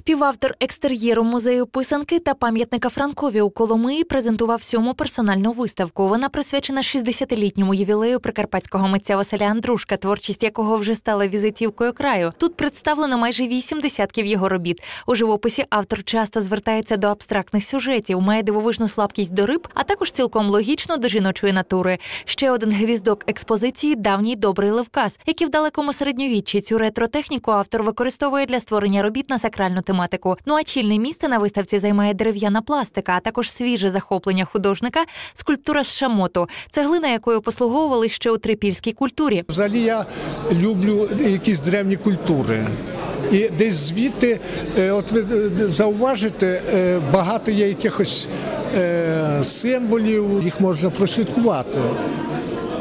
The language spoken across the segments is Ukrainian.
Співавтор екстер'єру музею писанки та пам'ятника Франкові у Коломиї презентував сьому персональну виставку. Вона присвячена 60-літньому ювілею прикарпатського митця Василя Андрушка, творчість якого вже стала візитівкою краю. Тут представлено майже вісім десятків його робіт. У живописі автор часто звертається до абстрактних сюжетів, має дивовижну слабкість до риб, а також цілком логічно до жіночої натури. Ще один гвіздок експозиції давній добрий левказ, який в далекому середньовіччі цю ретротехніку автор використовує для створення робіт на сакральну тематику. Ну а чільне місце на виставці займає дерев'яна пластика, а також свіже захоплення художника скульптура з шамоту, цеглина якою послуговували ще у трипільській культурі. Взагалі я люблю якісь древні культури. І десь звідти, е, от ви е, зауважите, е, багато є якихось символів, їх можна прослідкувати.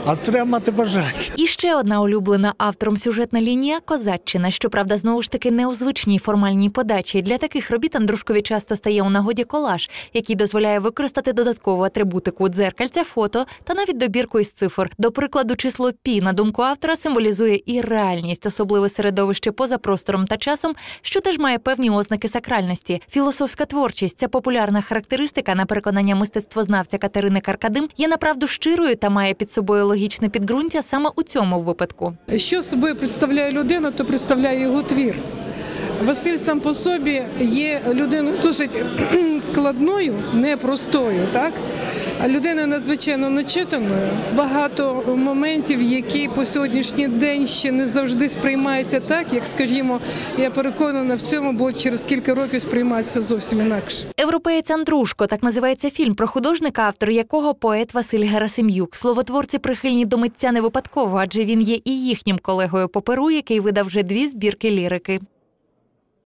А треба мати бажання. І ще одна улюблена автором сюжетна лінія козаччина. Щоправда, знову ж таки не у звичній формальній подачі. Для таких робіт Андрушкові часто стає у нагоді колаж, який дозволяє використати додаткову атрибутику дзеркальця, фото та навіть добірку із цифр. До прикладу, число пі на думку автора символізує і реальність, особливе середовище поза простором та часом, що теж має певні ознаки сакральності. Філософська творчість ця популярна характеристика на переконання мистецтвознавця Катерини Каркадим є направду щирою та має під собою логічне підґрунтя саме у цьому випадку. Що собою представляє людина, то представляє його твір. Василь сам по собі є людиною досить складною, непростою, так? А людиною надзвичайно начитаною. Багато моментів, які по сьогоднішній день ще не завжди сприймаються так, як, скажімо, я переконана в цьому, бо через кілька років сприймаються зовсім інакше. Європеєць Андрушко так називається фільм про художника, автор якого поет Василь Герасим'юк. Словотворці прихильні до митця не випадково, адже він є і їхнім колегою по перу, який видав вже дві збірки лірики.